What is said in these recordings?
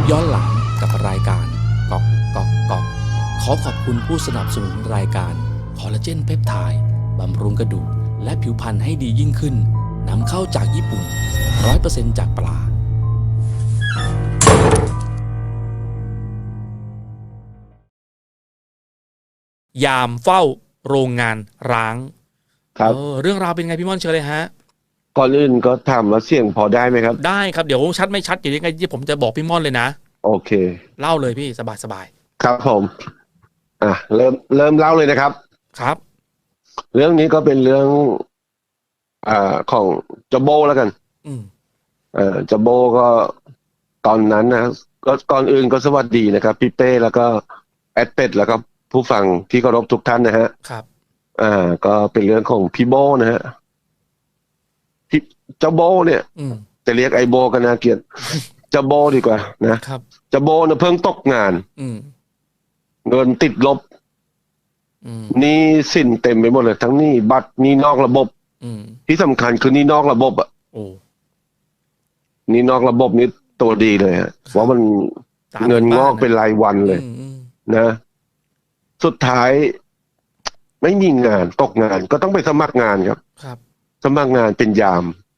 ปย้อนหลังกับรายการกอกกอกกอกขอขอบคุณผู้สนับสนุนรายการคอลลาเจนเพปไทด์บำรุงกระดูกและผิวพรรณให้ดียิ่งขึ้นนำเข้าจากญี่ปุ่น 100%จากปลายามเฝ้าโรงงานร้าง ครับ เออเรื่องราวเป็นไงพี่ม่อนเชิญเลยฮะ ก่อนอื่นก็ถามว่าเสียงพอได้ไหมครับ ได้ครับ เดี๋ยวชัดไม่ชัดเดี๋ยวยังไงที่ผมจะบอกพี่ม่อนเลยนะ โอเค เล่าเลยพี่สบายสบายครับผม อะเริ่มเริ่มเล่าเลยนะครับๆครับ เรื่องนี้ก็เป็นเรื่อง อ่าของจโบแล้วกัน อืมเอ่อจโบก็ตอนนั้นนะก็ก่อนอื่นก็สวัสดีนะครับพี่เป้แล้วก็แอดเป็ดแล้วก็ผู้ฟังที่เคารพทุกท่านนะฮะครับ อ่า ก็เป็นเรื่องของพี่โบนะฮะพี่เจ้าโบเนี่ยอืมจะเรียกไอโบกันนาเกลียดเจ้าโบดีกว่านะครับเจ้าโบเนี่ยเพิ่งตกงานอืมเงินติดลบอืมหนี่สินเต็มไปหมดเลย ทั้งหนี้บัตรหนี้นอกระบบอืมที่สำคัญคือหนี้นอกระบบอะโอ้หนี้นอกระบบนี่ตัวดีเลยฮะเพราะมันตามเงินงอกบ้ะเป็นรายวันเลยอืมอืมนะ สุดท้าย ไม่มีงานตกงานก็ต้องไปสมัครงานครับ ครับ สมัครงานเป็นยามอืม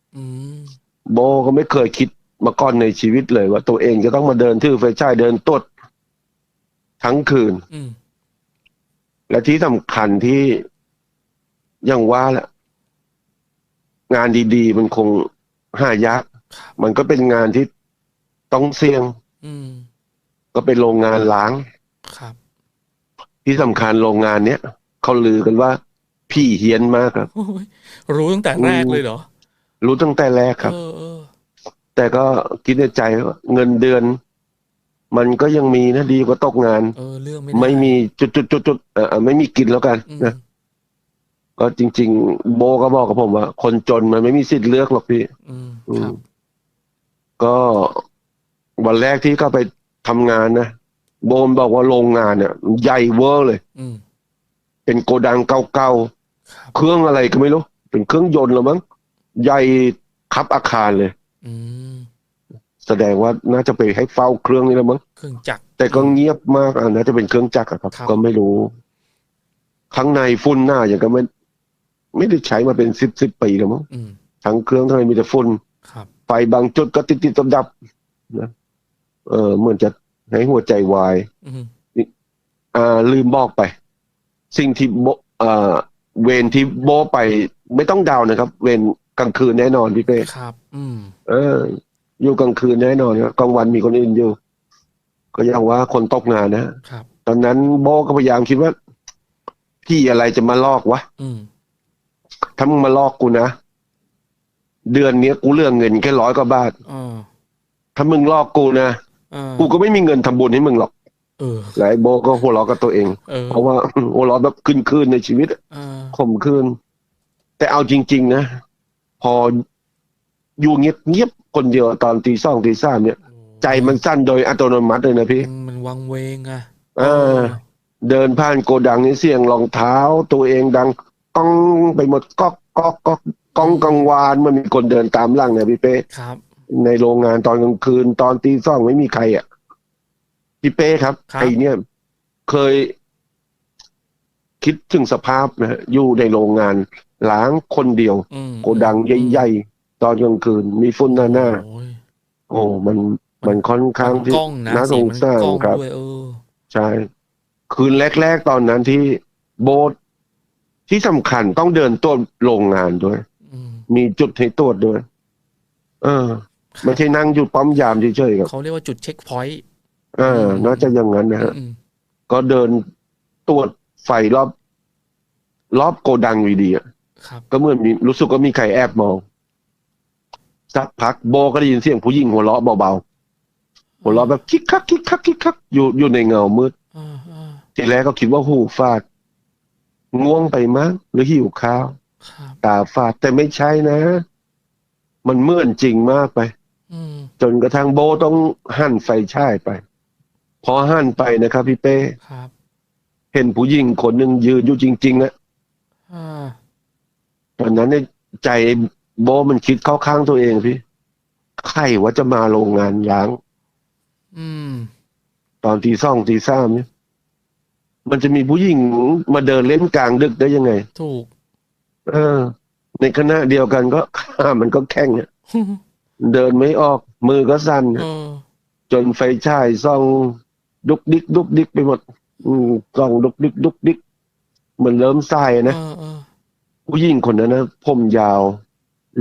โบก็ไม่เคยคิดมาก่อนในชีวิตเลยว่าตัวเองจะต้องมาเดินทื่อไฟฉายเดินตรวจทั้งคืนอืมและที่สำคัญที่อย่างว่าแหละงานดีๆ มันคงหายากครับมันก็เป็นงานที่ต้องเสี่ยงอืมก็เป็นโรงงานล้างครับที่สำคัญโรงงานเนี้ยเขาลือกันว่า พี่เฮี้ยนมากครับโอ้ยรู้ตั้งแต่แรกเลยเหรอ รู้ตั้งแต่แรกครับเออเออแต่ก็คิดในใจว่าเงินเดือน มันก็ยังมีนะดีกว่าตกงานเออเรื่องไม่ได้ไม่มีจุดจุดจุดจุดๆๆๆเอ่อไม่มีกินแล้วกันอืมนะก็จริง ๆ โบก็บอกกับผมว่า คนจนมันไม่มีสิทธิ์เลือกหรอกพี่อืมอืครัมบก็วันแรกที่เข้าไปทำงานนะโบมบอกว่าโรงงานเนี่ยใหญ่เวอร์เลยอืมเป็นโกดังเก่าครับๆเครื่องอะไรก็ไม่รู้ เป็นเครื่องยนต์หรือมั้ง ใหญ่คับอาคารเลย อืมแสดงว่าน่าจะไปให้เฝ้าเครื่องนี่แล้วมั้งเครื่องจักร แต่ก็เงียบมากอะน่าจะเป็นเครื่องจักรอะครับ ครับ ก็ไม่รู้ ข้างในฝุ่นหน้าอย่างก็ไม่ไม่ได้ใช้มาเป็นสิบสิบปีแล้วมั้งอืมทั้งเครื่องทั้งอะไรมีแต่ฝุ่น ครับ ไฟบางจุดก็ติดติดดับดับๆนะเออเหมือนจะให้หัวใจวาย อืมอ่า ลืมบอกไป สิ่งที่โบอ่าเวรที่โบไป ไม่ต้องเดาวนะครับ เวรก ลางคืนแน่นอนพี่เป้ครับ อืม เออ อยู่กลางคืนแน่นอนครับกลางวันมีคนอื่นอยู่ ก็ยังว่าคนตกงานนะครับ ตอนนั้นโบก็พยายามคิดว่าพี่อะไรจะมาลอกวะอืมถ้ามึงมาลอกกูนะเดือนเนี้ยกูเรื่องเงินแค่ร้อยกว่าบาทอ่าถ้ามึงลอกกูนะอ่ากูก็ไม่มีเงินทำบุญให้มึงหรอกเออแล้วไอ้โบก็หัวเราะกับตัวเอง เออเพราะว่า หัวเราะแบบคืนคืนๆในชีวิตอะ อ่าข่มคืน แต่เอาจริง ๆ นะ พออยู่เงียบเงียบๆคนเดียวตอนตีสองตีสามเนี่ย ใจมันสั้นโดยอัตโนมัติเลยนะพี่มันมันวังเวงอะเออ เดินผ่านโกดังนี่เสียงรองเท้า ตัวเองดังก้องไปหมดก๊อกก๊อกก๊อกก้องกังวานมันมีคนเดินตามหลังเนี่ยพี่เป้ครับ ในโรงงานตอนกลางคืนตอนตีสองไม่มีใครอะพี่เป้ครับครับไอเนี่ย เคยคิดถึงสภาพนะฮะอยู่ในโรงงาน ล้างคนเดียวอืมโกดังใหญ่ๆ ตอนกลางคืนมีฝุ่นหน้าหน้าโอ้ยโอ้มันมันค่อนข้างที่กล้องนะน่าสเสียงมันสารกล้องครับด้วยเออใช่ คืนแรก ๆ ตอนนั้นที่โบสถ์ที่สำคัญต้องเดินตรวจโรงงานด้วยอืมมีจุดให้ตรวจด้วย เออไม่ใช่นั่งอยู่ป้อมยามเฉยๆครับเขาเรียกว่าจุดเช็คพอยต์เออน่าจะอย่างนั้นนะฮะอืมก็เดินตรวจไฟรอบ รอบโกดังวีดีอะครับ ก็เหมือนมีรู้สึกว่ามีใครแอบมองสักพักโบก็ได้ยินเสียงผู้หญิงหัวเราะเบาๆหัวเราะแบบคิกคักคิกคักคิกคักอยู่อยู่ในเงามืดอ่าอ่าทีแรกก็คิดว่าหูฟาดง่วงไปมั้งหรือหิวข้าวครับตาฟาดแต่ไม่ใช่นะ มันเมื่อนจริงมากไปอืมจนกระทั่งโบต้องหั่นไฟฉายไป พอหั่นไปนะครับพี่เป้ครับเห็นผู้หญิงคนหนึ่งยืนอยู่จริงๆนะ อ่าตอนนั้นในยใจโบมันคิดเข้าข้างตัวเองพี่ใครว่าจะมาโรงงานล้าง อืม ตอนตีสองตีสามเนี่ย มันจะมีผู้หญิงมาเดินเล่นกลางดึกได้ยังไง ถูก เออ ในคณะเดียวกันก็ข้ามันก็แข่งเนี่ยเดินไม่ออก มือก็สั่นเออจนไฟฉายส่องดุกดิกดุกดิกไปหมด อืมส่องดุกดิกดุกดิกเหมือนเริ่มสายนะเออเออ ผู้หญิงคนนั้นนะผมยาว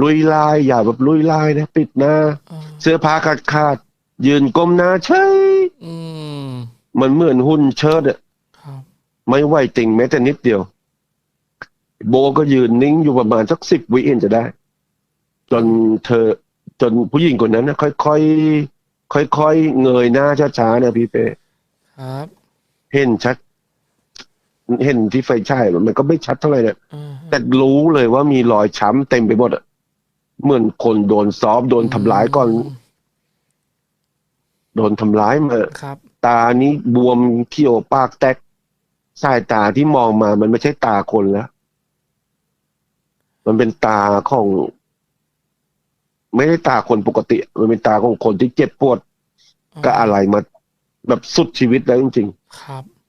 ลุยลายยาวแบบลุยลายนะปิดหน้าเออเสื้อผ้าขาดขาดๆยืนก้มหน้าเฉยอืมมันเหมือนหุ่นเชิดอะครับไม่ไหวติงแม้แต่นิดเดียว โบก็ยืนนิ่งอยู่ประมาณสักสิบวิเอ็นจะได้ จนเธอ จนผู้หญิงคนนั้นนะค่อยๆค่อยๆเงยหน้าช้าๆนะพี่เป้ครับ เห็นชัด เห็นที่ไฟฉายมันก็ไม่ชัดเท่าไหร่นะเออแต่รู้เลยว่ามีรอยช้ำเต็มไปหมดอะเหมือนคนโดนซ้อมโดนทำร้ายก่อน โดนทำร้ายมาครับ ตานี้บวมเขียวปากแตกสายตาที่มองมามันไม่ใช่ตาคนแล้ว มันเป็นตาของ ไม่ได้ตาคนปกติ มันเป็นตาของคนที่เจ็บปวดก็อะไรมาแบบสุดชีวิตแล้วจริงครับๆ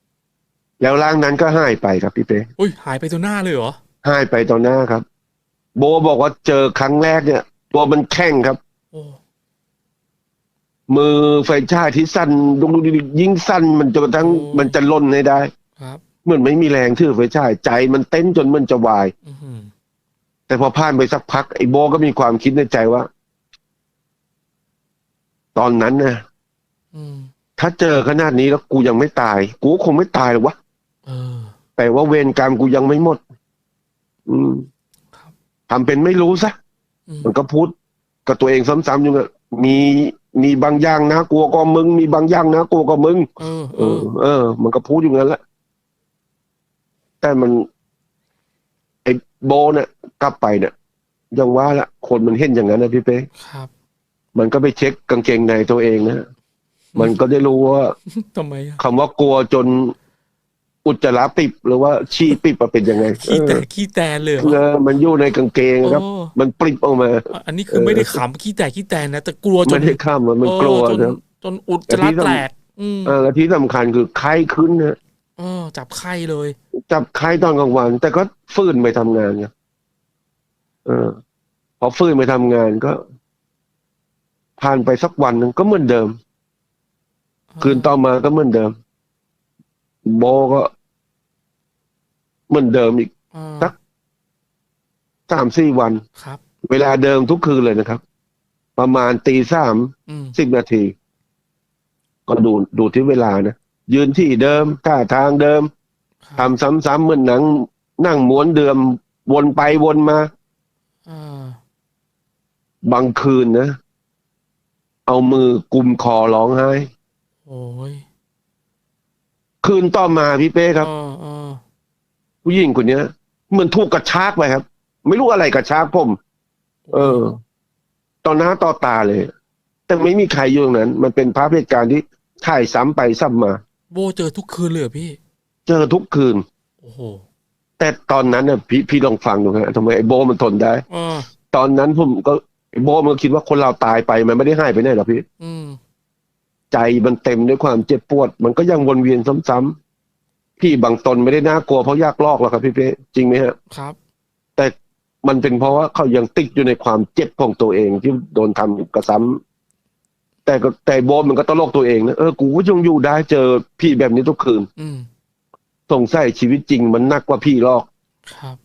แล้วร่างนั้นก็หายไปครับพี่เป้อุ้ยหายไปตัวหน้าเลยเหรอหายไปต่อหน้าครับ โบบอกว่าเจอครั้งแรกเนี่ย ตัวมันแข็งครับโอ้มือไฟฉายที่สั้นดุกดิกยิ่งสั้นมันจนกระทั่งมันจะล่นให้ได้ ครับเหมือนไม่มีแรงถือไฟฉายใจมันเต้นจนมันจะวายอือหือแต่พอผ่านไปสักพักไอ้โบก็มีความคิดในใจว่า ตอนนั้นนะอืมถ้าเจอขนาดนี้แล้วกูยังไม่ตาย กูก็คงไม่ตายหรอกวะเออ แต่ว่าเวรกรรมกูยังไม่หมด อืมครับทำเป็นไม่รู้ซะอืมมันก็พูดกับตัวเองซ้ำๆอยู่อะมีมีบางอย่างนะกลัวก็มึง มีบางอย่างนะกลัวก็มึงเออเอเอออ เออ มันก็พูดอยู่งั้นแหละแต่มัน ไอ้โบเนี่ยกลับไปเนี่ยยังว่าละคนมันเห็นอย่างนั้นนะพี่เป้ครับ มันก็ไปเช็คกางเกงในตัวเองนะมันก็ได้รู้ว่าทำไมอะคำว่ากลัวจน อุจจาระปิบหรือว่าชี้ปิบมาเป็นยังไงขี้แตเออขี้แตนเลยเหรอเออมันอยู่ในกางเกงครับโอ้มันปริบออกมา อันนี้คือไม่ได้ขำขี้แตกขี้แตนนะแต่กลัวจมันนได้ข้ามมันกลัวเออจนนะจนอุจจาระแตกอืมเออและที่สำคัญคือไข้ขึ้นนะเออจับไข้เลย จับไข้ตอนกลางวัน แต่ก็ฟื้นไปทำงานไงเออพอฟื้นไปทำงานก็ ผ่านไปสักวันหนึ่งก็เหมือนเดิม คืนต่อมาก็เหมือนเดิม โบก็เหมือนเดิมอีกเออสัก สามสี่วัน ครับ เวลาเดิมทุกคืนเลยนะครับ ประมาณตีสามอืมสิบนาที ก็ดูดูที่เวลานะยืนที่เดิมท่าทางเดิมครับทำซ้ำๆเหมือนหนัง นั่งม้วนเดิม วนไปวนมาเออบางคืนนะ เอามือกุมคอร้องไห้ โอ้ย คืนต่อมาพี่เป้ครับเออเออผู้หญิงคนเนี้ยเหมือนถูกกระชากไปครับ ไม่รู้อะไรกระชากผม เออตอนหน้าต่อตาเลย แต่ไม่มีใครอยู่ตรงนั้น มันเป็นภาพเหตุการณ์ที่ถ่ายซ้ำไปซ้ำมา โบเจอทุกคืนเลยเหรอพี่ เจอทุกคืน โอ้โหแต่ตอนนั้นน่ะพี่พี่ลองฟังดูฮะทำไมไอ้โบมันทนได้เออตอนนั้นผมก็ไอ้โบมันก็คิดว่าคนเราตายไปมันไม่ได้หายไปไหนหรอกพี่ อืม ใจมันเต็มด้วยความเจ็บปวด มันก็ยังวนเวียนซ้ำๆพี่บางตนไม่ได้น่ากลัวเพราะยากลอกหรอกครับพี่เป้จริงไหมฮะครับ แต่มันเป็นเพราะว่าเขายังติดอยู่ในความเจ็บของตัวเองที่โดนทำกระซ้ำแต่ก็แต่โบมันก็ตลกตัวเองนะเออกูก็ยังอยู่ได้เจอพี่แบบนี้ทุกคืน อืมสงสัยชีวิตจริงมันหนักกว่าพี่หรอกครับ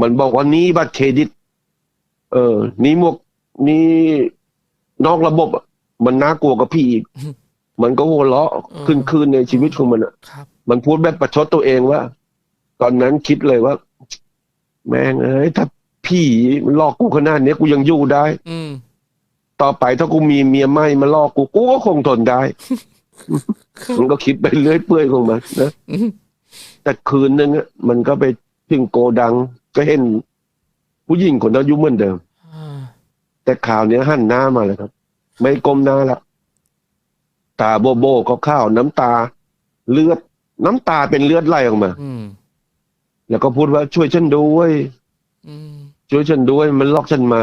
มันบอกว่านี้บัตรเครดิต เออ นี้หมวกนี้นอกระบบอะมันน่ากลัวกับพี่อีกอื มมันก็หัวเราะคืนคืนๆในชีวิตของมันอะครับมันพูดแบบประชดตัวเองว่า ตอนนั้นคิดเลยว่า แม่งเอ้ยถ้าพี่มันหลอกกูขนาดเนี้ยกูยังอยู่ได้ อืมต่อไปถ้ากูมีเมียใหม่มาหลอกกูกูก็คงทนได้มันก็คิดไปเรื่อยเปื่อยของมันนะอืมแต่คืนนึงอะมันก็ไปถึงโกดังก็เห็นผู้หญิงคนนั้นอายุเหมือนเดิมอ่าแต่ข่าวเนี้ยหันหน้ามาเลยครับ ไม่ก้มหน้าละ ตาโบโบก็ข้าวน้ำตา เลือด น้ำตาเป็นเลือดไหลออกมาอืมแล้วก็พูดว่าช่วยฉันด้วยอืมช่วยฉันด้วย มันลอกฉันมา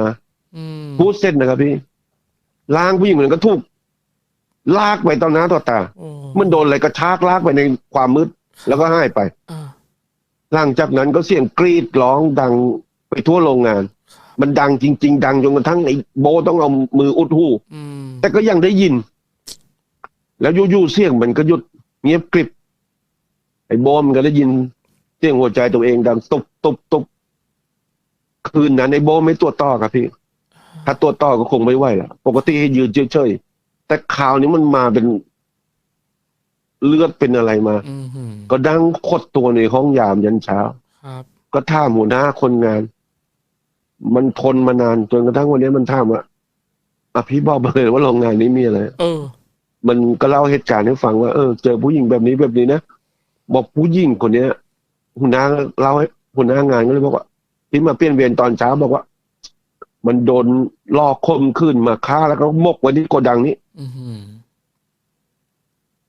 อืมพูดเสร็จนะครับพี่ร่างผู้หญิงคนนั้นก็ถูกลากไปต่อหน้าต่อตาโอ้มันโดนอะไรกระชากลากไปในความมืด แล้วก็หายไปอ่าหลังจากนั้นก็เสียงกรีดร้องดังไปทั่วโรงงาน มันดังจริง ๆ ดังจนกระทั่งไอ้โบต้องเอามืออุดหูอืมแต่ก็ยังได้ยิน แล้วยู่ๆเสียงมันก็หยุดเงียบกริบ ไอ้โบมันก็ได้ยินเสียงหัวใจตัวเองดังตุบตุบตุบคืนนั้นไอ้โบไม่ตัวจต่อครับพี่ ถ้าตัวจต่อก็คงไม่ไหวแล้วปกติให้ยืนเฉยๆแต่คราวนี้มันมาเป็นเลือดเป็นอะไรมาอืมหืมก็ดังขดตัวในห้องยามยันเช้าครับก็ท่ามหัวหน้าคนงาน มันทนมานานจนกระทั่งวันนี้มันถามว่าอะพี่บอกมาเลยว่าโรงงานนี้มีอะไร เออ มันก็เล่าเหตุการณ์ให้ฟังว่าเออเจอผู้หญิงแบบนี้แบบนี้นะบอกผู้หญิงคนเนี้ยหัวหน้าเล่าให้หัวหน้างานก็เลยบอกว่า ที่มาเปลี่ยนเวรตอนเช้าบอกว่า มันโดนลอกคมขึ้นมาฆ่าแล้วก็มกไว้ที่โกดังนี้ อืมหืม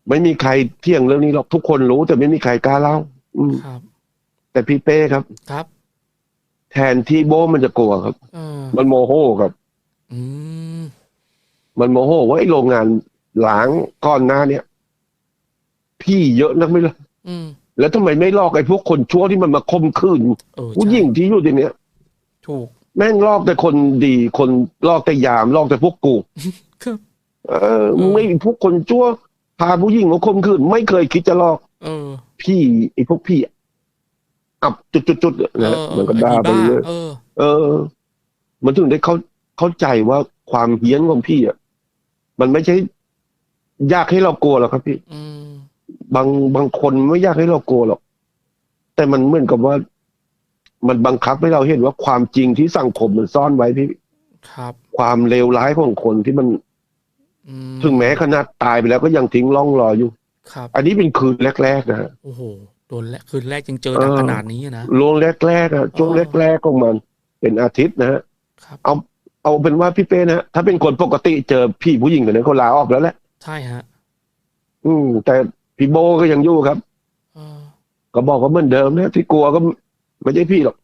ไม่มีใครเที่ยงเรื่องนี้หรอกทุกคนรู้ แต่ไม่มีใครกล้าเล่า อืมครับ แต่พี่เป้ครับ ครับ แทนที่โบมันจะกลัวครับเออมันโมโหครับ อืมมันโมโหว่าไอ้โรงงาน หลางก้อนหน้าเนี่ยพี่เยอะนักไม่ล่ะอืมแล้วทำไมไม่ลอกไอ้พวกคนชั่วที่มันมาคมคืนเออผู้หญิงที่อยู่ที่เนี้ย ถูก แม่งลอกแต่คนดี คนลอกแต่ยามลอกแต่พวกกูครับเออไม่พวกคนชั่วพาผู้หญิงมาคมคืน ไม่เคยคิดจะลอก เออ พี่ไอ้พวกพี่อับจุดๆๆนะเออมันก็ด่าไปไอ้เรื่อยเออเออ มันถึงได้เข้าเข้าใจว่าความเฮี้ยนของพี่อะมันไม่ใช่อ ยากให้เรากลัวหรอกครับพี่อืมบางบางคนไม่อยากให้เรากลัวหรอก แต่มันเหมือนกับว่า มันบังคับให้เราเห็นว่าความจริงที่สังคมมันซ่อนไว้พี่ ครับ ความเลวร้ายของคนที่มันอืมถึงแม้ขนาดตายไปแล้วก็ยังทิ้งร่องรอยอยู่ ครับ อันนี้เป็นคืนแรกๆนะฮะ โอ้โหโดนแรกคืนแรกยังเจอหนักเออ ขนาดนี้นะโลงแรกๆอะช่วงอ๋อแรกๆของมัน เป็นอาทิตย์นะฮะ ครับเอาเอาเป็นว่าพี่เป้นะฮะถ้าเป็นคนปกติเจอพี่ผู้หญิงคนนั้นเขาลาออกแล้วแหละใช่ฮะ อืม แต่พี่โบก็ยังอยู่ครับเออก็บอกว่าเหมือนเดิมนะที่กลัวก็ไม่ใช่พี่หรอก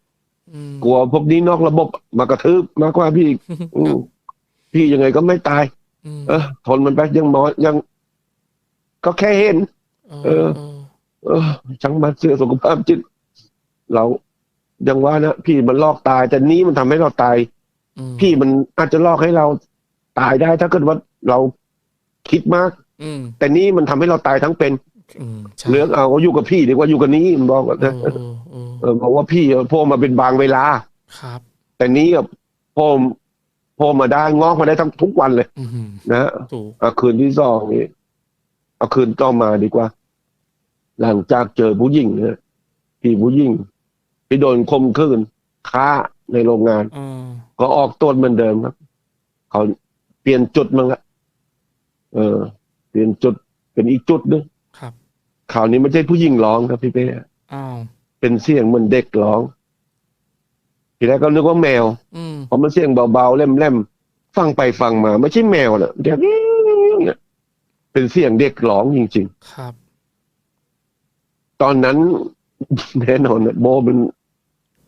อืมกลัวพวกนี้นอกระบบมากระทืบมากกว่าพี่อีกอืมพี่ยังไงก็ไม่ตายอืมเออทนมันไปยังมอยัง ก็แค่เห็นเออเออ เออช่างมันเสื่อสุขภาพจิตเรายังว่านะพี่มันลอกตาย แต่นี้มันทำให้เราตายอืมพี่มันอาจจะลอกให้เราตายได้ ถ้าเกิดว่าเรา คิดมาก อืมแต่นี้มันทำให้เราตายทั้งเป็น อืมใช่เลือกเอาอยู่กับพี่ดีกว่าอยู่กับนี้มันบอกเอนะอเออเออเออบอกว่าพี่โผล่มาเป็นบางเวลา ครับ แต่นี้อะโผล่โผล่มาได้งอกมาได้ทั้งทุกวันเลย อืมนะฮะถูกเอาคืนที่สองนี่เอาคืนต่อมาดีกว่า หลังจากเจอผู้หญิงเนี่ยพี่ผู้หญิงที่โดนคมคืนฆ่าในโรงงานเออก็ออกตัวเหมือนเดิมครับ เขาเปลี่ยนจุดมั้งละ เออเปลี่ยนจุดเป็นอีกจุดนึงครับข่าวนี้ไม่ใช่ผู้หญิงร้องครับพี่เป้อ้าวเป็นเสียงเหมือนเด็กร้อง ทีแรกก็นึกว่าแมวอืมเพราะมันเสียงเบาๆเล่มๆฟังไปฟังมา ไม่ใช่แมวนะเด็กเนี่ยเป็นเสียงเด็กร้องจริง ครับ ๆ ตอนนั้น แน่นอนนะโบมัน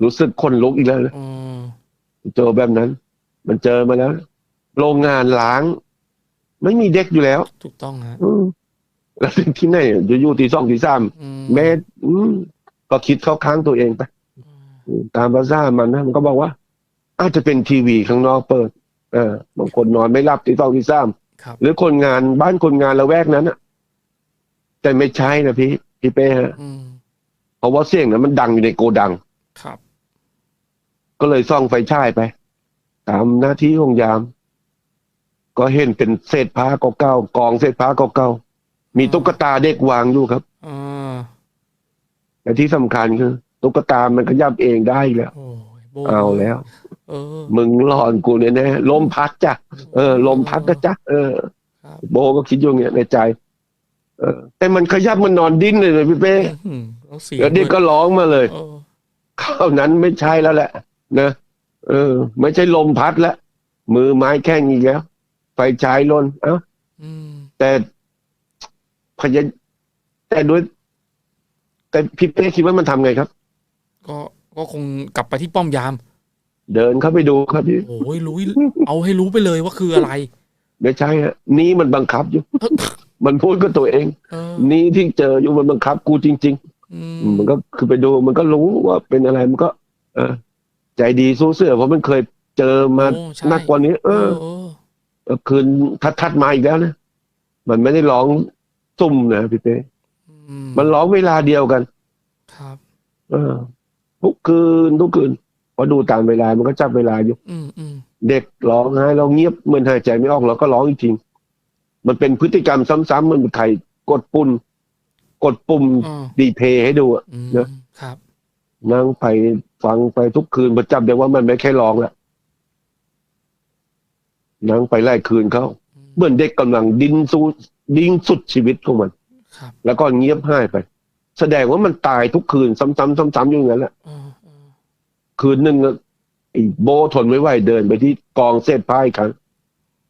รู้สึกคนลุกอีกแล้วนะเออเจอแบบนั้น มันเจอมาแล้ว โรงงานล้าง ไม่มีเด็กอยู่แล้ว ถูกต้องฮะอืมแล้วที่ไหนจะอยู่ตีสองตีสามอืมแม่อืมก็คิดเข้าข้างตัวเองไปอืมอืมตามภาษามันนะมันก็บอกว่า อาจจะเป็นทีวีข้างนอกเปิด เออบางคนนอนไม่หลับตีสองตีสามครับหรือคนงานบ้านคนงานละแวกนั้นอะแต่ไม่ใช่นะพี่พี่เป้ฮะอืมเพราะว่าเสียงนั้นมันดังอยู่ในโกดังครับ ก็เลยส่องไฟฉายไป ตามหน้าที่ของยาม ก็เห็นเป็นเศษผ้าเก่าๆกองเศษผ้าเก่าๆมีตุ๊กตาเด็กวางอยู่ครับเออแต่ที่สำคัญคือ ตุ๊กตามันขยับเองได้อีกแล้วโอ้ยโบเอาแล้วเออมึงหลอนกูเนี่ยแน่ลมพัดจ้ะเออ ลมพัดนะจ๊ะเออครับโบก็คิดอยู่อย่างเงี้ยในใจ เออ แต่มันขยับมันนอนดิ้นเลยเลยพี่เป้อืมแล้วเสียงเดี๋ยวเด็กก็ร้องมาเลยเออคราวนั้นไม่ใช่แล้วแหละนะเออ ไม่ใช่ลมพัดแล้วมือไม้แข้งอีกแล้ว ไฟฉายลนเอ้าอืมแต่พยาแต่ด้วย แต่พี่เป้คิดว่ามันทำไงครับ ก็ก็คงกลับไปที่ป้อมยาม เดินเข้าไปดูครับพี่โอ้ยรู้เอาให้รู้ไปเลยว่าคืออะไร ไม่ใช่ฮะนี้มันบังคับอยู่ มันพูดกับตัวเองเออนี้ที่เจออยู่มันบังคับกูจริงอืมๆมันก็คือไปดูมันก็รู้ว่าเป็นอะไรมันก็ เออใจดีสู้เสือเพราะมันเคยเจอมาโอ้ใช่หนักกว่านี้ เอเอออเออเออ คืนทัดทัดๆมาอีกแล้วนะมันไม่ได้ร้องซุ่มนะพี่เป้อืมันร้องเวลาเดียวกัน ครับเออทุกคืนทุกคืนพอดูตามเวลามันก็จับเวลาอยู่อืมอืมเด็กร้องไห้เราเงียบเหมือนหายใจไม่ออกเราก็ร้องจริงๆมันเป็นพฤติกรรมซ้ำๆมันเป็นใครกดปุ่มกดปุ่มอ๋อดีเพย์ให้ดูอะอืมเนอะครับนั่งไปฟังไปทุกคืนประจับได้ว่ามันไม่แค่ร้องแล้ว นั่งไปไล่คืนเขาอืมเหมือนเด็กกำลังดิ้นสู้ดิ้นสุดชีวิตของมันครับแล้วก็เงียบหายไป แสดงว่ามันตายทุกคืนซ้ำๆซ้ำๆอยู่อย่างนั้นแหละเออเออคืนหนึ่งอะไอ้โบทนไม่ไหวเดินไปที่กองเศษผ้าอีกครั้ง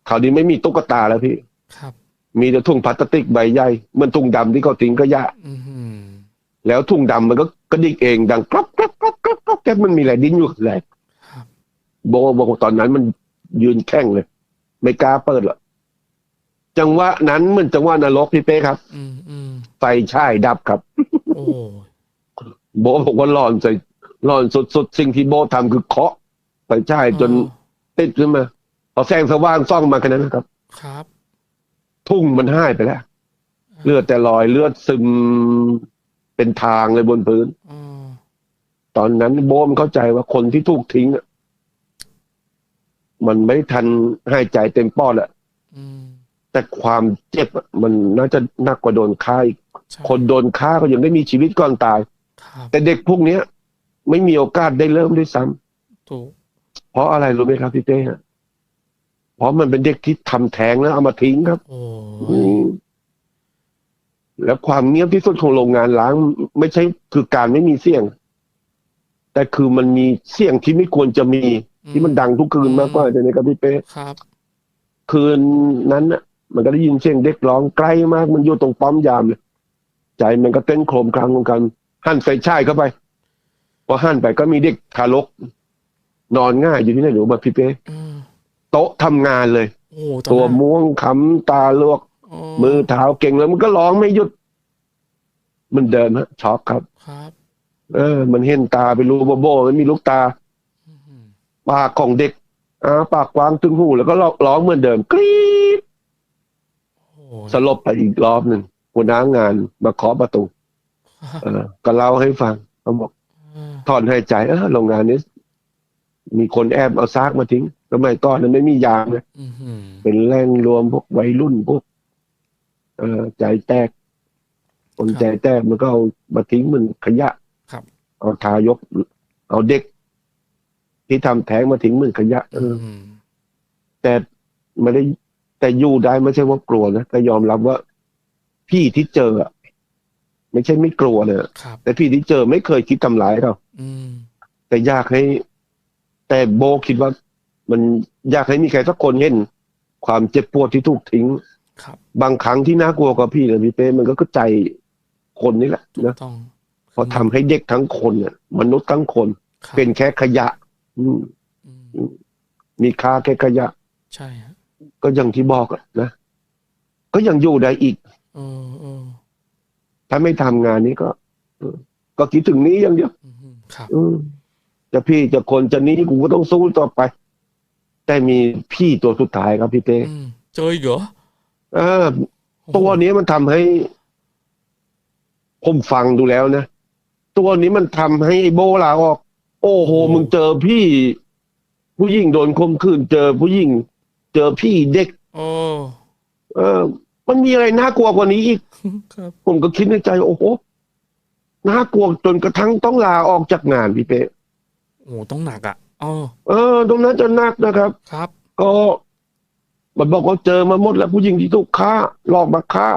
คราวนี้ไม่มีตุ๊กตาแล้วพี่ครับ มีแต่ถุงพลาสติกใบใหญ่เหมือนถุงดำที่เขาทิ้งก็ยะอืมอืมแล้วถุงดำมันก็กระดิกเองดังกรอบกรอบกรอบกรอบกรอบแกมันมีอะไรดิ้นอยู่แหละครับโบบอกว่าตอนนั้นมันยืนแข้งเลย ไม่กล้าเปิดหรอกจังหวะนั้นเหมือนจังหวะนรกพี่เป้ครับ อืมอืมไฟช่ายดับครับ โอ้โบบอกว่าร้อนใส่ร้อนสุดๆสิ่งที่โบทำคือเคาะไฟช่ายจนติดขึ้นมาพอแสงสว่างส่องมาแค่นั้นนะครับ ครับ ทุ่งมันหายไปแล้วเลือดแต่รอยเลือดซึมเป็นทางเลยบนพื้นอ๋อตอนนั้นโบมนเข้าใจว่าคนที่ถูกทิ้งอะ มันไม่ทันหายใจเต็มปอดอะอืมแต่ความเจ็บอะมันน่าจะหนักกว่าโดนฆ่าอีกใช่คนโดนฆ่าก็ยังได้มีชีวิตก่อนตายครับแต่เด็กพวกเนี้ย ไม่มีโอกาสได้เริ่มด้วยซ้ำถูกเพราะอะไรรู้ไหมครับพี่เต้ฮะเพราะมันเป็นเด็กที่ทำแท้งแล้วเอามาทิ้งครับโอ้อืมแล้วความเงียบที่สุดของโรงงานล้าง ไม่ใช่คือการไม่มีเสียง แต่คือมันมีเสียงที่ไม่ควรจะมี ที่มันดังทุกคืนมากกว่าใช่ไหมครับพี่เป้ครับ คืนนั้นน่ะ มันก็ได้ยินเสียงเด็กร้องใกล้มากมันอยู่ตรงป้อมยามเลยใจมันก็เต้นโครมครามของกันหั่นไฟฉายเข้าไปพอหั่นไปก็มีเด็กทารก นอนง่ายอยู่ที่ไหนหรือมาพี่เป้อืมโต๊ะทำงานเลยโอ้ตอนตัวนั้นม่วงคำตาลวก มือเท้าเก่งแล้วมันก็ร้องไม่หยุด มันเดินฮะช็อกครับครับ เออ มันเห็นตาไปรูโบโบมันมีลูกตาอืม ปากของเด็กอาปากกว้างตึงหู แล้วก็ร้องเหมือนเดิมกรี๊ดโอ้สลบไปอีกรอบหนึ่งหัวหน้างานมาเคาะประตูครับเออ ก็เล่าให้ฟังเขาบอกอืมถอนหายใจเออโรงงานนี้ มีคนแอบเอาซากมาทิ้งสมัยก่อนนั้นไม่มียามเลยอืมเป็นแหล่งรวมพวกวัยรุ่นพวกเออใจแตก คนใจแตกมันก็เอามาทิ้งเหมันขยะครับเอาทายก เอาเด็ก ที่ทำแท้งมาทิ้งเหมือนขยะเออือมแต่ไม่ได้ แต่อยู่ได้ไม่ใช่ว่ากลัวนะแต่ยอมรับว่า พี่ที่เจออะไม่ใช่ไม่กลัวเลยครับแต่พี่ที่เจอไม่เคยคิดทำร้ายเราอืมแต่อยากให้ แต่โบคิดว่า มันอยากให้มีใครสักคนเห็น ความเจ็บปวดที่ถูกทิ้งครับบางครั้งที่น่ากลัวกว่าพี่เลยพี่เป้มันก็คือใจคนนี่แหละถูกนะต้องเพราะทำให้เด็กทั้งคนเนี่ยมนุษย์ทั้งคนครับเป็นแค่ขยะอื มอืมมีค่าแค่ขยะ ใช่ฮะก็อย่างที่บอกอะนะ ก็ยังอยู่ได้อีกเออเออถ้าไม่ทำงานนี้ก็เออก็คิดถึงนี้อย่างเดียวอืมครับอืมจะพี่จะคนจะหนี้กูก็ต้องสู้ต่อไป แต่มีพี่ตัวสุดท้ายครับพี่เต้อืมเจออีกเหรอเออตัวนี้มันทำให้ผมฟังดูแล้วนะ ตัวนี้มันทำให้ไอ้โบลาออก โอ้โห มึงเจอพี่ ผู้หญิงโดนข่มขืนเจอผู้หญิง เจอพี่เด็ก โอ้เออ มันมีอะไรน่ากลัวกว่านี้อีก ครับ ผมก็คิดในใจ โอ้โหน่ากลัวจนกระทั่งต้องลาออกจากงานพี่เป๊ะโอ้ต้องหนักอะอ๋อเออ ตรงนั้นจะหนักนะครับ ครับ ก็มันบอกว่าเจอมาหมดแล้วผู้หญิงที่ถูกฆ่าหลอกมาฆ่า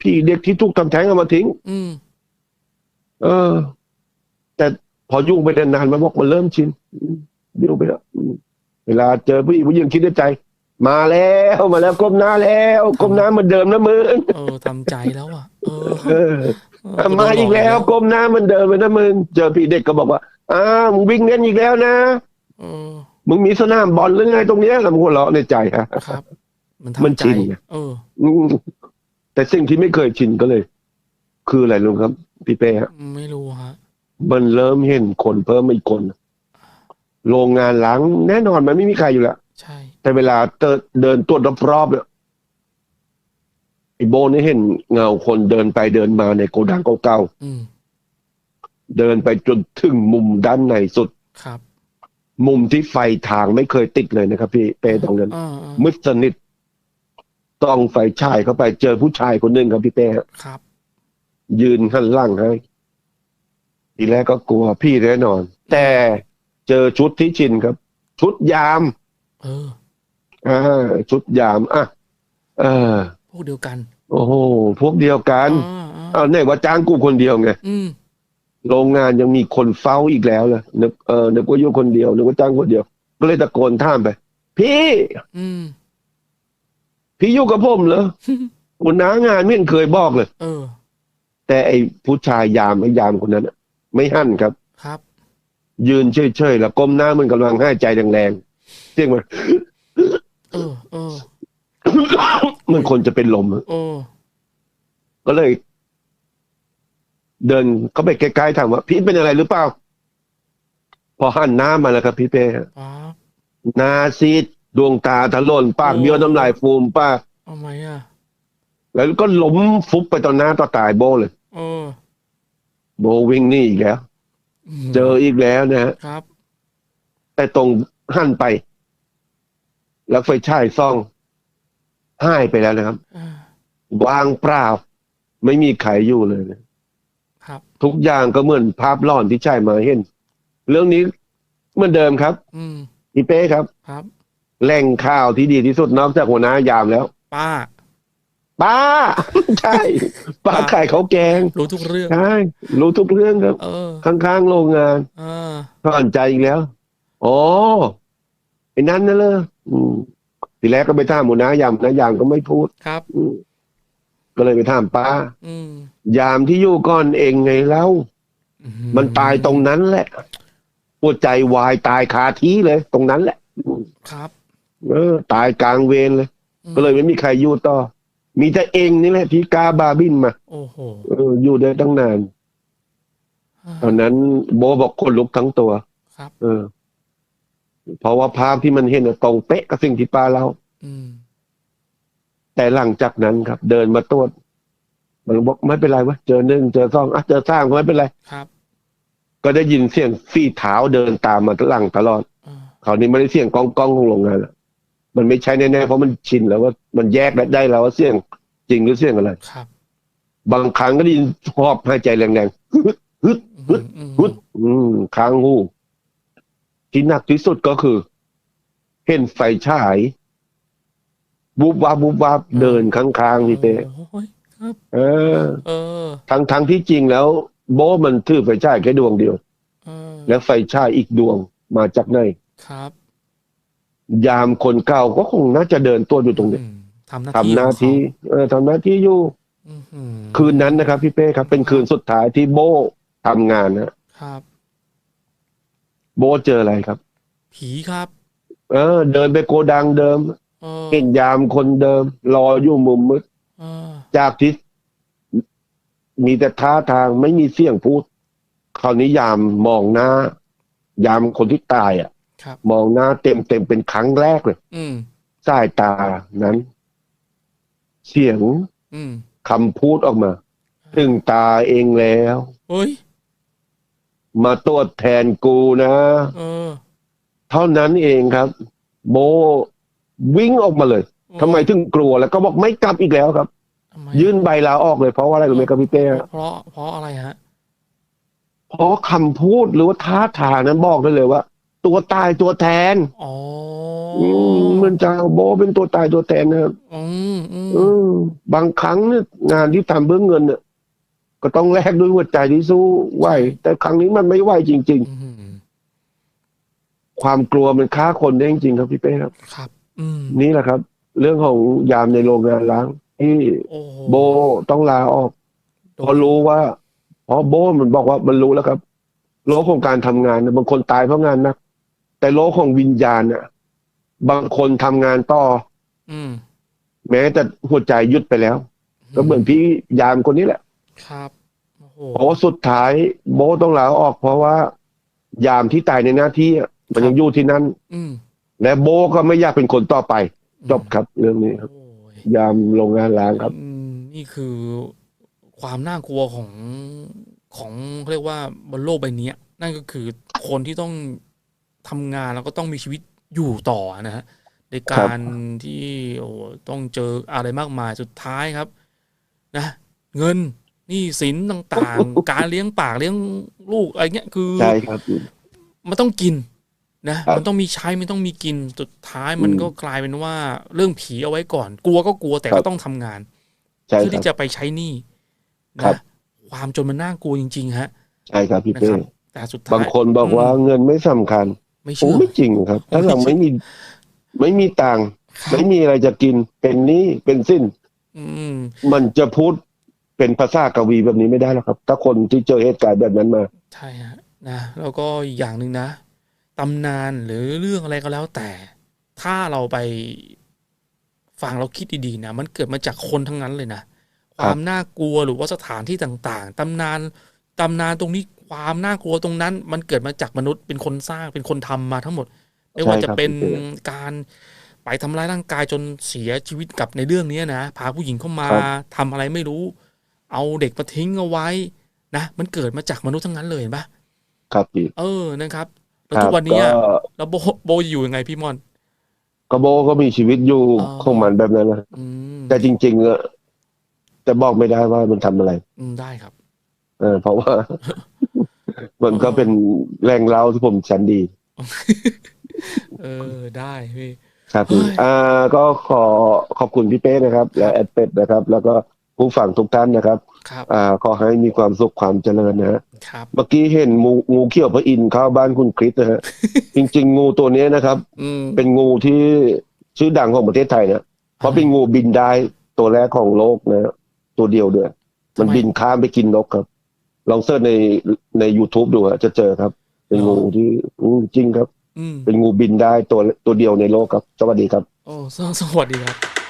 พี่เด็กที่ถูกทำแท้งเอามาทิ้ง อืม เออแต่ พอยุ่งไปนานๆมันบอกมันเริ่มชินอืมยุ่งไปแล้วอืมเวลาเจอผู้หญิงผู้หญิงคิดในใจ มาแล้วมาแล้วก้มหน้าแล้วก้มหน้าเหมือนเดิมนะมึงเออทำใจแล้วอะเออเออเออมาอีกแล้วก้มหน้าเหมือนเดิมเลยนะมึงเจอพี่เด็กก็บอกว่าอ้าวมึงวิ่งเล่นอีกแล้วนะเออมึงมีสนามบอลหรือไงตรงเนี้ยแล้วมึงหัวเราะในใจฮะครับ มันมันทำใจชินไงเอออืมแต่สิ่งที่ไม่เคยชินก็เลย คืออะไรรู้ครับ พี่เป้ฮะไม่รู้ฮะ มันเริ่มเห็นคนเพิ่มอีกคน โรงงานล้างแน่นอนมันไม่มีใครอยู่แล้วใช่ แต่เวลาเดินเดินตรวจรอบๆเนี่ยไอ้โบนี่เห็นเงาคนเดินไปเดินมาในโกดังเก่าอืมๆเดินไปจนถึงมุมด้านในสุดครับ มุมที่ไฟทางไม่เคยติดเลยนะครับ พี่เป้ตรงนั้นอ่าอ่ามืดสนิทต้องไฟฉายเข้าไปเจอผู้ชายคนหนึ่งครับพี่เป้ฮะครับ ยืนหันหล่างให้ ทีแรกก็กลัวพี่แน่นอน แต่เจอชุดที่ชินครับ ชุดยามเอออ่าชุดยามอะเออ พวกเดียวกัน โอ้โหพวกเดียวกันอ่าอ่าเอาเนี่ยว่าจ้างกูคนเดียวไงอืมโรงงานยังมีคนเฝ้าอีกแล้วเลยนึกเออนึกว่าอยู่คนเดียวนึกว่าจ้างคนเดียว ก็เลยตะโกนท่ามไป พี่ อืมพี่อยู่กับผมเหรอหัวหน้างานไม่เห็นเคยบอกเลย เออ แต่ไอ้ผู้ชายยามไอ้ยามคนนั้นน่ะ ไม่หั่นครับ ครับ ยืนเฉยๆแล้วก้มหน้ามันกำลังให้ใจแรงๆเสียงมันเออเออมันคนจะเป็นลมอะเออก็เลย เดินเข้าไปใกล้ๆถามว่าพี่เป็นอะไรหรือเปล่า พอหันหน้ามาแล้วครับ พี่เป้ป๊าบหน้าซีดดวงตาถลนปากโอ้เบี้ยวน้ำลายฟูมป้าทำไมอะ แล้วก็ล้มฟุบไปต่อหน้าต่อตายโบเลย เออ โบวิ่งหนี่อีกแล้วมเจออีกแล้วนะฮะครับ แต่ตรงหันไป แล้วไฟฉายซ่องหายไปแล้วนะครับอ่าว่างเปล่า ไม่มีใครอยู่เลยนะครับ ทุกอย่างก็เหมือนภาพหลอนที่ใช่มาเห็น เรื่องนี้เหมือนเดิมครับ อืมพี่เป้ครับ ครับ แหล่งข่าวที่ดีที่สุดนอกจากหัวหน้ายามแล้ว ป้า ป้าใช่ป้าขายเขาวแกง รู้ทุกเรื่องใช่รู้ทุกเรื่องครับเออข้างๆโรงงานอ่าผ่านใจอีกแล้วอ๋อไอ้นั้นน่ะเลยอืมทีแรกก็ไปถามหัวหน้ายามนะยามก็ไม่พูดครับอืมก็เลยไปถามป้าอืมยามที่อยู่ก่อนเองไงเล่าอืมันตายตรงนั้นแหละหัวใจวายตายคาที่เลย ตรงนั้นแหละ ครับ เออ ตายกลางเวรเลยอืมก็เลยไม่มีใครอยู่ต่อ มีแต่เองนี่แหละที่กล้าบาบินมาโอ้โหเอออยู่ได้ตั้งนานตอนนั้นโบบอกคนลุกทั้งตัว ครับ เออ เพราะว่าภาพที่มันเห็นน่ะตรงเป๊ะกับสิ่งที่ป้าเล่าอืมแต่หลังจากนั้นครับ เดินมาตรวจมันบอกไม่เป็นไรวะเจอหนึ่งเจอสองอะเจอสามก็ไม่เป็นไรครับ ก็ได้ยินเสียงฝีเท้าเดินตามมาหลังตลอดอ่าคราวนี้ไม่ได้เสียงก้องก้องของโรงงานละ มันไม่ใช่แน่ๆเพราะมันชินแล้วว่ามันแยกได้แล้วว่าเสียงจริงหรือเสียงอะไรครับ บางครั้งก็ได้ยินชอบหายใจแรงๆฮึดอืมอืมฮึดอืมค้างหูที่หนักที่สุดก็คือ เห็นไฟฉายบูบวาบบูบวาบเดินข้างๆพี่เต้โอ้ยครับเออเออ ทั้งทั้งที่จริงแล้ว โบะมันถือไฟฉายแค่ดวงเดียวเออแล้วไฟฉายอีกดวงมาจากไหนครับ ยามคนเก่าก็คงน่าจะเดินตัวอยู่ตรงนี้อืมทำหน้าทำหน้าที่เออทำหน้าที่อยู่อืมอืมคืนนั้นนะครับ พี่เป้ครับ เป็นคืนสุดท้ายที่โบทำงานนะครับ โบเจออะไรครับ ผีครับ เออ เดินไปโกดังเดิมเออเห็นยามคนเดิม รออยู่มุมมืดเออจากที่มีแต่ท่าทางไม่มีเสียงพูด คราวนี้ยามมองหน้า ยามคนที่ตายอะครับ มองหน้าเต็มเต็มๆเป็นครั้งแรกเลยอืมสายตานั้น เสียงอืมคำพูดออกมา ถึงตาเองแล้วเฮ้ยมาตรวจแทนกูนะเออเท่านั้นเองครับ โบวิ่งออกมาเลยทำไมถึงกลัวแล้วก็บอกไม่กลับอีกแล้วครับทำไมยื่นใบลาออกเลยเพราะว่าอะไรรู้ไหมครับพี่เป้เพราะเพราะอะไรฮะเพราะคำพูดหรือว่าท่าทางนั้นบอกได้เลยว่า ตัวตายตัวแทนอ๋ออืมมันจะเอาโบเป็นตัวตายตัวแทนนะครับอืมอืมอืมบางครั้งเนี่ยงานที่ทำเพื่อเงินเนี่ยก็ต้องแลกด้วยหัวใจที่สู้ไหว แต่ครั้งนี้มันไม่ไหวจริงอืมๆความกลัวมันฆ่าคนได้จริงๆครับพี่เป้ครับ ครับอืมนี่แหละครับ เรื่องของยามในโรงงานล้างที่โอ้โหโบต้องลาออกเพราะรู้ว่าเพราะโบมันบอกว่ามันรู้แล้วครับโลกของการทำงานนะบางคนตายเพราะงานหนัก แต่โลกของวิญญาณน่ะ บางคนทำงานต่อ อืม แม้แต่หัวใจหยุดไปแล้ว ก็เหมือนพี่ยามคนนี้แหละครับ โอ้โห เพราะว่าสุดท้าย โบทต้องลาออก เพราะว่า ยามที่ตายในหน้าที่อะมันยังอยู่ที่นั่น อืมและโบก็ไม่อยากเป็นคนต่อไปจบครับ เรื่องนี้ครับ โอ้ยยามโรงงานล้างครับ อืมนี่คือความน่ากลัวของของเขาเรียกว่าบนโลกใบเนี้ย นั่นก็คือคนที่ต้อง ทำงานแล้วก็ต้องมีชีวิตอยู่ต่อนะฮะในการที่โอ้โหต้องเจออะไรมากมายสุดท้ายครับ นะ เงินหนี่สินต่างๆ การเลี้ยงปากเลี้ยงลูกอะไรเงี้ยคือใช่ครับมันต้องกินนะครับมันต้องมีใช้มันต้องมีกินสุดท้ายมันอืมก็กลายเป็นว่า เรื่องผีเอาไว้ก่อน กลัวก็กลัวแต่ครัก็บต้องทำงานใช่เพื่อครัที่บจะไปใช้หนี้ครันะบความจนมันน่ากลัวจริง ๆ ฮะ ใช่ครับพี่นะเป้ครับแต่สุดท้ายบางคนบอกว่าเงินไม่สำคัญ ไม่โอ้เชื่อไม่จริงครับ ถ้าเราไม่ไม่จริงมีไม่มีตังค์ครับไม่มีอะไรจะกินเป็นหนี้เป็นสิ้นอืมมันจะพูดเป็นภาษากวีแบบนี้ไม่ได้หรอกครับ ถ้าคนที่เจอเหตุการณ์แบบนั้นมา ใช่ฮะนะแล้วก็อีกอย่างหนึ่งนะตำนานหรือเรื่องอะไรก็แล้วแต่ ถ้าเราไปฟังเราคิดดีๆนะมันเกิดมาจากคนทั้งนั้นเลยนะความน่ากลัวหรือว่าสถานที่ต่างๆตำนานตำนานตรงนี้ ความน่ากลัวตรงนั้น มันเกิดมาจากมนุษย์เป็นคนสร้างเป็นคนทำมาทั้งหมด ไม่ว่าใช่จะครับเป็นพี่เป้การไปทำร้ายร่างกายจนเสียชีวิตกับในเรื่องนี้นะพาผู้หญิงเข้ามาครับทำอะไรไม่รู้ เอาเด็กมาทิ้งเอาไว้นะมันเกิดมาจากมนุษย์ทั้งนั้นเลยเห็นปะครับพี่เออนะครับแล้วครัทุบกวันนี้ก็อะแล้วโบโบอยู่ยังไงพี่มอนกระโบก็มีชีวิตอยู่อ๋อของมันแบบนั้นนะอืมแต่จริงๆอะจะบอกไม่ได้ว่ามันทำอะไร อืมได้ครับ เออเพราะว่า มันก็เป็นแรงเล่าที่ผมชันดี เออได้พี่ครับพี่เฮ้ยอ่าก็ขอขอบคุณพี่เป้นะครับ และแอดเป็ดนะครับ แล้วก็ผู้ฟังทุกท่านนะครับครับอ่าขอให้มีความสุขความเจริญนะฮะครับเมื่อกี้เห็นงูงูเขี้ยวพระอินทร์เข้าบ้านคุณคริสนะฮะจริง ๆ งูตัวเนี้ยนะครับอืมเป็นงูที่ชื่อดังของประเทศไทยนะเพราะเป็นงูบินได้ตัวแรกของโลกนะฮะตัวเดียวด้วยมันบินข้ามไปกินนกครับ ลองเสิร์ชในใน YouTube ดูฮะจะเจอครับ เป็นงูที่อืมจริงครับ อืมเป็นงูบินได้ตัวตัวเดียวในโลกครับ สวัสดีครับ โอ้สสวัสดีครับ